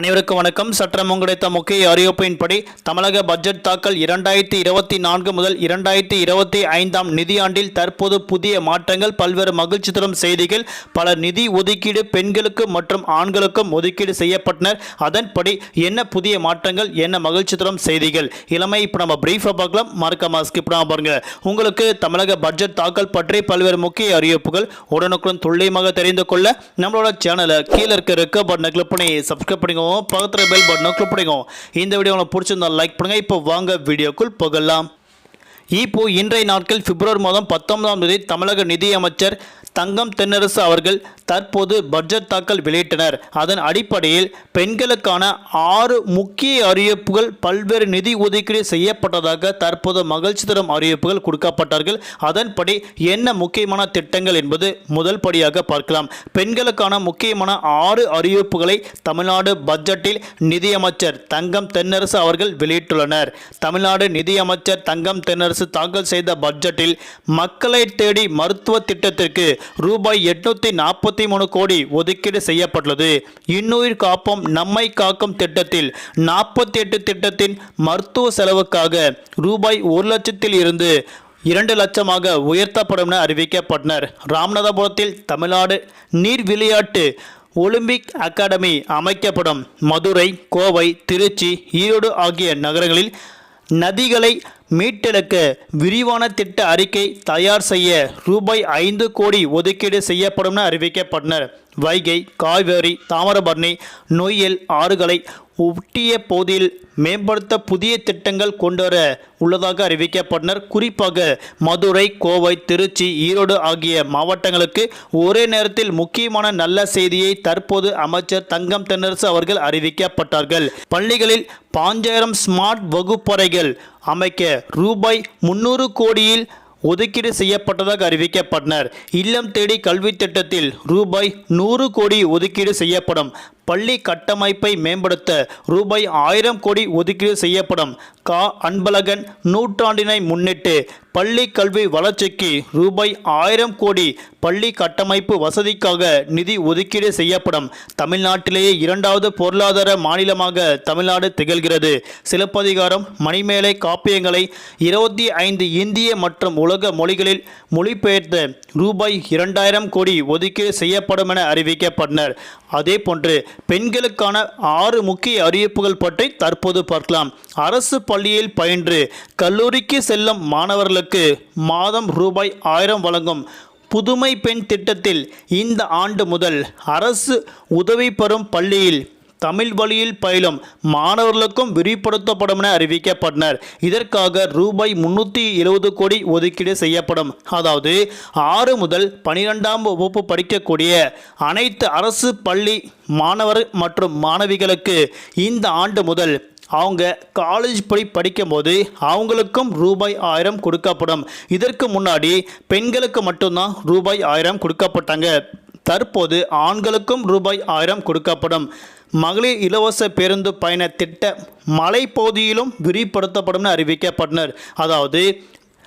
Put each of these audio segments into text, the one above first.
அனைவருக்கும் வணக்கம். சற்றம் கிடைத்த முக்கிய அறிவிப்பின்படி தமிழக பட்ஜெட் தாக்கல் இரண்டாயிரத்தி இருபத்தி நான்கு முதல் இரண்டாயிரத்தி இருபத்தி ஐந்தாம் நிதியாண்டில் தற்போது புதிய மாற்றங்கள் பல்வேறு மகிழ்ச்சி தரும் செய்திகள் பல நிதி ஒதுக்கீடு பெண்களுக்கு மற்றும் ஆண்களுக்கும் ஒதுக்கீடு செய்யப்பட்டனர். அதன்படி என்ன புதிய மாற்றங்கள் என்ன மகிழ்ச்சி தரும் செய்திகள்? இளமை இப்போ நம்ம பிரீஃபாக பார்க்கலாம். மறக்காம ஸ்கிப் பண்ணாம பாருங்க. உங்களுக்கு தமிழக பட்ஜெட் தாக்கல் பற்றி பல்வேறு முக்கிய அறிவிப்புகள் உடனுக்குடன் துல்லியமாக தெரிந்து கொள்ள நம்மளோட சேனலை கீழே இருக்க இருக்க பட்டனை கிளிக் பண்ணி சப்ஸ்கிரைப் பண்ணிக்கோங்க. பக்கத்தில் பெல் பட்டனை கிளிக் பண்ணிக்கோங்க. இந்த வீடியோ உங்களுக்கு பிடிச்சிருந்தா லைக் பண்ணுங்க. இப்போ வாங்க வீடியோக்குள் போகலாம். இப்போ இன்றைய நாட்கள் பிப்ரவரி மாதம் பத்தொன்பதாம் தேதி தமிழக நிதியமைச்சர் தங்கம் தென்னரசு அவர்கள் தற்போது பட்ஜெட் தாக்கல் வெளியிட்டனர். அதன் அடிப்படையில் பெண்களுக்கான ஆறு முக்கிய அறிவிப்புகள் பல்வேறு நிதி ஒதுக்கீடு செய்யப்பட்டதாக தற்போது மகிழ்ச்சி தரும் அறிவிப்புகள் கொடுக்கப்பட்டார்கள். அதன்படி என்ன முக்கியமான திட்டங்கள் என்பது முதல் படியாக பார்க்கலாம். பெண்களுக்கான முக்கியமான ஆறு அறிவிப்புகளை தமிழ்நாடு பட்ஜெட்டில் நிதியமைச்சர் தங்கம் தென்னரசு அவர்கள் வெளியிட்டுள்ளனர். தமிழ்நாடு நிதியமைச்சர் தங்கம் தென்னரசு தாக்கல் செய்த பட்ஜெட்டில் மக்களை தேடி மருத்துவ திட்டத்திற்கு ரூபாய் எட்நூத்தி நாற்பத்தி மூணு கோடி ஒதுக்கீடு செய்யப்பட்டுள்ளது. இன்னுயிர் காப்போம் நம்மை காக்கும் திட்டத்தில் நாற்பத்தி எட்டு திட்டத்தின் மருத்துவ செலவுக்காக ரூபாய் ஒரு லட்சத்தில் இருந்து இரண்டு லட்சமாக உயர்த்தப்படும் என அறிவிக்கப்பட்டனர். ராமநாதபுரத்தில் தமிழ்நாடு நீர் விளையாட்டு ஒலிம்பிக் அகாடமி அமைக்கப்படும். மதுரை கோவை திருச்சி ஈரோடு ஆகிய நகரங்களில் நதிகளை மீட்டெடுக்க விரிவான திட்ட அறிக்கை தயார் செய்ய ரூபாய் ஐந்து கோடி ஒதுக்கீடு செய்யப்படும் என அறிவிக்கப்பட்டனர். வைகை காவேரி தாமிரபரணி நொய்யல் ஆறுகளை ஒட்டிய பகுதியில் மேம்படுத்த புதிய திட்டங்கள் கொண்டுவர உள்ளதாக அறிவிக்கப்பட்டனர். குறிப்பாக மதுரை கோவை திருச்சி ஈரோடு ஆகிய மாவட்டங்களுக்கு ஒரே நேரத்தில் முக்கியமான நல்ல செய்தியை தற்போது அமைச்சர் தங்கம் தென்னரசு அவர்கள் அறிவிக்கப்பட்டார்கள். பள்ளிகளில் பாஞ்சாயிரம் ஸ்மார்ட் வகுப்பறைகள் அமைக்க ரூபாய் முன்னூறு கோடியில் ஒதுக்கீடு செய்யப்பட்டதாக அறிவிக்கப்பட்டனர். இல்லம் தேடி கல்வி திட்டத்தில் ரூபாய் நூறு கோடி ஒதுக்கீடு செய்யப்படும். பள்ளி கட்டமைப்பை மேம்படுத்த ரூபாய் ஆயிரம் கோடி ஒதுக்கீடு செய்யப்படும். கா. அன்பழகன் நூற்றாண்டினை முன்னிட்டு பள்ளி கல்வி வளர்ச்சிக்கு ரூபாய் ஆயிரம் கோடி பள்ளி கட்டமைப்பு வசதிக்காக நிதி ஒதுக்கீடு செய்யப்படும். தமிழ்நாட்டிலேயே இரண்டாவது பொருளாதார மாநிலமாக தமிழ்நாடு திகழ்கிறது. சிலப்பதிகாரம் மணிமேலை காப்பியங்களை இருபத்தி ஐந்து இந்திய மற்றும் உலக மொழிகளில் மொழிபெயர்த்த ரூபாய் இரண்டாயிரம் கோடி ஒதுக்கீடு செய்யப்படும் என அறிவிக்கப்பட்டனர். அதே போன்று பெண்களுக்கான ஆறு முக்கிய அறிவிப்புகள் பற்றி தற்போது பார்க்கலாம். அரசு பள்ளியில் பயின்று கல்லூரிக்கு செல்லும் மாணவர்களுக்கு மாதம் ரூபாய் ஆயிரம் வழங்கும் புதுமை பெண் திட்டத்தில் இந்த ஆண்டு முதல் அரசு உதவி பெறும் பள்ளியில் தமிழ் வழியில் பயிலும் மாணவர்களுக்கும் விரிவுபடுத்தப்படும் என அறிவிக்கப்பட்டனர். இதற்காக ரூபாய் முன்னூற்றி எழுபது கோடி ஒதுக்கீடு செய்யப்படும். அதாவது ஆறு முதல் பனிரெண்டாம் வகுப்பு படிக்கக்கூடிய அனைத்து அரசு பள்ளி மாணவர் மற்றும் மாணவிகளுக்கு இந்த ஆண்டு முதல் அவங்க காலேஜ் போய் படிக்கும்போது அவங்களுக்கும் ரூபாய் ஆயிரம் கொடுக்கப்படும். இதற்கு முன்னாடி பெண்களுக்கு மட்டும்தான் ரூபாய் ஆயிரம் கொடுக்கப்பட்டாங்க. தற்போது ஆண்களுக்கும் ரூபாய் ஆயிரம் கொடுக்கப்படும். மகளிர் இலவச பேருந்து பயண திட்ட மலைப்பகுதியிலும் விரிவுபடுத்தப்படும் அறிவிக்கப்பட்டனர். அதாவது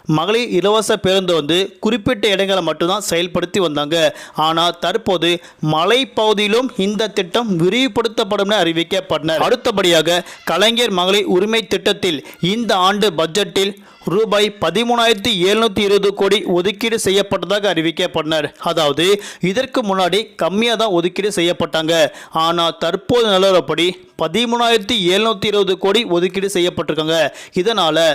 மகளிர் இலவச பேருந்து வந்து குறிப்பிட்ட இடங்களை மட்டும்தான் செயல்படுத்தி வந்தாங்க. ஆனால் தற்போது மலைப்பகுதியிலும் இந்த திட்டம் விரிவுபடுத்தப்படும் அறிவிக்கப்பட்டனர். அடுத்தபடியாக கலைஞர் மகளிர் உரிமை திட்டத்தில் இந்த ஆண்டு பட்ஜெட்டில் ரூபாய் பதிமூணாயிரத்தி எழுநூற்றி இருபது கோடி ஒதுக்கீடு செய்யப்பட்டதாக அறிவிக்கப்பட்டனர். அதாவது இதற்கு முன்னாடி கம்மியாக தான் ஒதுக்கீடு செய்யப்பட்டாங்க. ஆனால் தற்போது நிலவரப்படி பதிமூணாயிரத்தி எழுநூற்றி இருபது கோடி ஒதுக்கீடு செய்யப்பட்டிருக்காங்க. இதனால்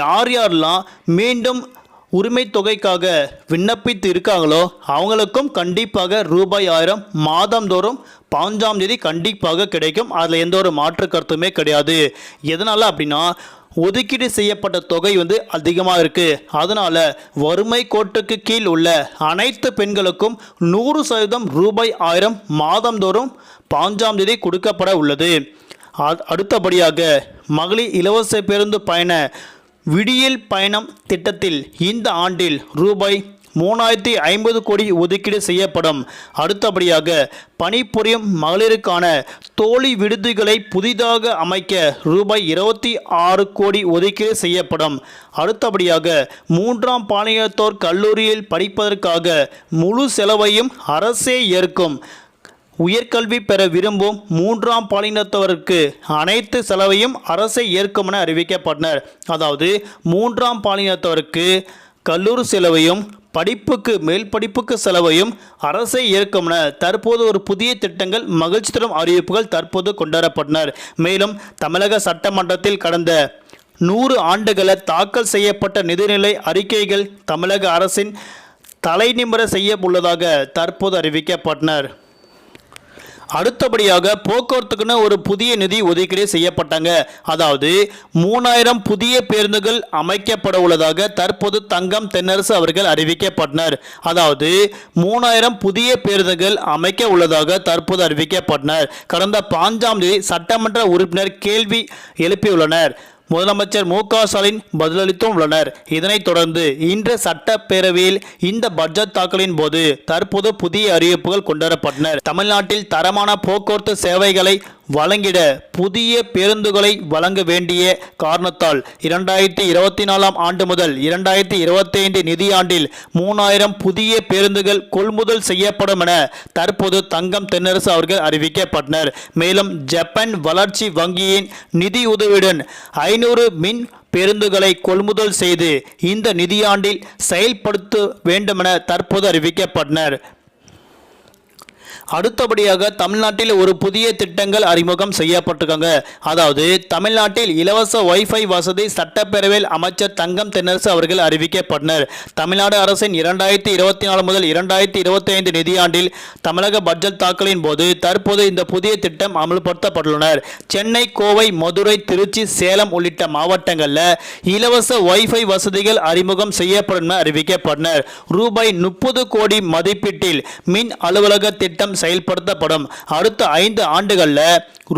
யார் யாரெல்லாம் மீண்டும் உரிமை தொகைக்காக விண்ணப்பித்து இருக்காங்களோ அவங்களுக்கும் கண்டிப்பாக ரூபாய் ஆயிரம் மாதந்தோறும் பாஞ்சாம் தேதி கண்டிப்பாக கிடைக்கும். அதில் எந்த ஒரு மாற்று கருத்துமே கிடையாது. எதனால் அப்படின்னா ஒதுக்கீடு செய்யப்பட்ட தொகை வந்து அதிகமாக இருக்குது அதனால் வறுமை கோட்டுக்கு கீழ் உள்ள அனைத்து பெண்களுக்கும் நூறு சதவீதம் ரூபாய் ஆயிரம் மாதந்தோறும் பாஞ்சாம் தேதி கொடுக்கப்பட உள்ளது. அடுத்தபடியாக மகளிர் இலவச பேருந்து பயண விடியல் பயணம் திட்டத்தில் இந்த ஆண்டில் ரூபாய் மூணாயிரத்தி ஐம்பது கோடி ஒதுக்கீடு செய்யப்படும். அடுத்தபடியாக பணிபுரியும் மகளிருக்கான தோழி விடுதிகளை புதிதாக அமைக்க ரூபாய் இருபத்தி ஆறு கோடி ஒதுக்கீடு செய்யப்படும். அடுத்தபடியாக மூன்றாம் பாலினத்தோர் கல்லூரியில் படிப்பதற்காக முழு செலவையும் அரசே ஏற்கும். உயர்கல்வி பெற விரும்பும் மூன்றாம் பாலினத்தவருக்கு அனைத்து செலவையும் அரசை ஏற்கும் என அறிவிக்கப்பட்டனர். அதாவது மூன்றாம் பாலினத்தவருக்கு கல்லூரி செலவையும் படிப்புக்கு மேல் படிப்புக்கு செலவையும் அரசை ஏற்கும் என தற்போது ஒரு புதிய திட்டங்கள் மகிழ்ச்சி தரும் அறிவிப்புகள் தற்போது கொண்டாடப்பட்டனர். மேலும் தமிழக சட்டமன்றத்தில் கடந்த நூறு ஆண்டுகள தாக்கல் செய்யப்பட்ட நிதிநிலை அறிக்கைகள் தமிழக அரசின் தலைநிமிர செய்ய உள்ளதாக தற்போது அறிவிக்கப்பட்டனர். அடுத்தபடியாக போக்குவரத்துக்குன்னு ஒரு புதிய நிதி ஒதுக்கீடு செய்யப்பட்டாங்க. அதாவது மூணாயிரம் புதிய பேருந்துகள் அமைக்கப்பட உள்ளதாக தற்போது தங்கம் தென்னரசு அவர்கள் அறிவிக்கப்பட்டனர். அதாவது மூணாயிரம் புதிய பேருந்துகள் அமைக்க உள்ளதாக தற்போது அறிவிக்கப்பட்டனர். கடந்த பாஞ்சாம் தேதி சட்டமன்ற உறுப்பினர் கேள்வி எழுப்பியுள்ளனர். முதலமைச்சர் மு க ஸ்டாலின் பதிலளித்தும் உள்ளனர். இதனைத் தொடர்ந்து இன்று சட்டப்பேரவையில் இந்த பட்ஜெட் தாக்கலின் போது தற்போது புதிய அறிவிப்புகள் கொண்டுவரப்பட்டன. தமிழ்நாட்டில் தரமான போக்குவரத்து சேவைகளை வழங்கிட புதிய பேருந்துகளை வழங்க வேண்டிய காரணத்தால் இரண்டாயிரத்தி இருபத்தி நாலாம் ஆண்டு முதல் இரண்டாயிரத்தி இருபத்தைந்து நிதியாண்டில் மூணாயிரம் புதிய பேருந்துகள் கொள்முதல் செய்யப்படும் என தற்போது தங்கம் தென்னரசு அவர்கள் அறிவிக்கப்பட்டனர். மேலும் ஜப்பான் வளர்ச்சி வங்கியின் நிதியுதவியுடன் ஐநூறு மின் பேருந்துகளை கொள்முதல் செய்து இந்த நிதியாண்டில் செயல்படுத்த வேண்டுமென தற்போது அறிவிக்கப்பட்டனர். அடுத்தபடியாக தமிழ்நாட்டில் ஒரு புதிய திட்டங்கள் அறிமுகம் செய்யப்பட்டிருக்காங்க. அதாவது தமிழ்நாட்டில் இலவச வைஃபை வசதி சட்டப்பேரவையில் அமைச்சர் தங்கம் தென்னரசு அவர்கள் அறிவிக்கப்பட்டனர். தமிழ்நாடு அரசின் இரண்டாயிரத்தி இருபத்தி நாலு முதல் இரண்டாயிரத்தி இருபத்தி ஐந்து நிதியாண்டில் தமிழக பட்ஜெட் தாக்கலின் போது தற்போது இந்த புதிய திட்டம் அமல்படுத்தப்பட்டுள்ளனர். சென்னை கோவை மதுரை திருச்சி சேலம் உள்ளிட்ட மாவட்டங்களில் இலவச வைஃபை வசதிகள் அறிமுகம் செய்யப்படும் என அறிவிக்கப்பட்டனர். ரூபாய் முப்பது கோடி மதிப்பீட்டில் மின் அலுவலக திட்டம் செயல்படுத்தப்படும். அடுத்த ஐந்து ஆண்டுகளில்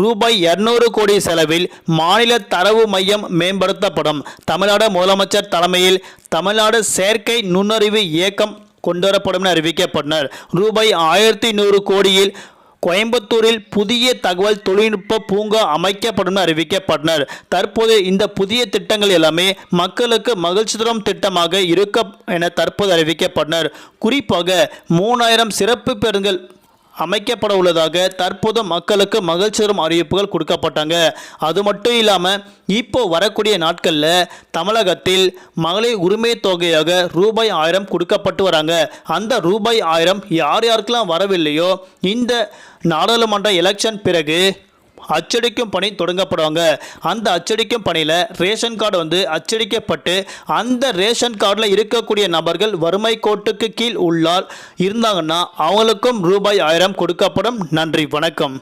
ரூபாய் இருநூறு கோடி செலவில் மாநில தரவு மையம் மேம்படுத்தப்படும். தமிழ்நாடு முதலமைச்சர் தலைமையில் தமிழ்நாடு செயற்கை நுண்ணறிவு இயக்கம் கொண்டுவரப்படும் என அறிவிக்கப்பட்டனர். ரூபாய் ஆயிரத்தி நூறு கோடியில் கோயம்புத்தூரில் புதிய தகவல் தொழில்நுட்ப பூங்கா அமைக்கப்படும் அறிவிக்கப்பட்டனர். தற்போது இந்த புதிய திட்டங்கள் எல்லாமே மக்களுக்கு மகிழ்ச்சி தரும் திட்டமாக இருக்க என தற்போது அறிவிக்கப்பட்டனர். குறிப்பாக மூணாயிரம் சிறப்பு பேருந்துகள் அமைக்கப்பட உள்ளதாக தற்போது மக்களுக்கு மகிழ்ச்சி தரும் அறிவிப்புகள் கொடுக்கப்பட்டாங்க. அது மட்டும் இல்லாமல் இப்போ வரக்கூடிய நாட்களில் தமிழகத்தில் மகளிர் உரிமை தொகையாக ரூபாய் ஆயிரம் கொடுக்கப்பட்டு வராங்க. அந்த ரூபாய் ஆயிரம் யார் யாருக்கெல்லாம் வரவில்லையோ இந்த நாடாளுமன்ற எலெக்ஷன் பிறகு அச்சடிக்கும் பணி தொடங்கப்படுவாங்க. அந்த அச்சடிக்கும் பணியில் ரேஷன் கார்டு வந்து அச்சடிக்கப்பட்டு அந்த ரேஷன் கார்டில் இருக்கக்கூடிய நபர்கள் வறுமை கோட்டுக்கு கீழ் உள்ளால் இருந்தாங்கன்னா அவங்களுக்கும் ரூபாய் ஆயிரம் கொடுக்கப்படும். நன்றி வணக்கம்.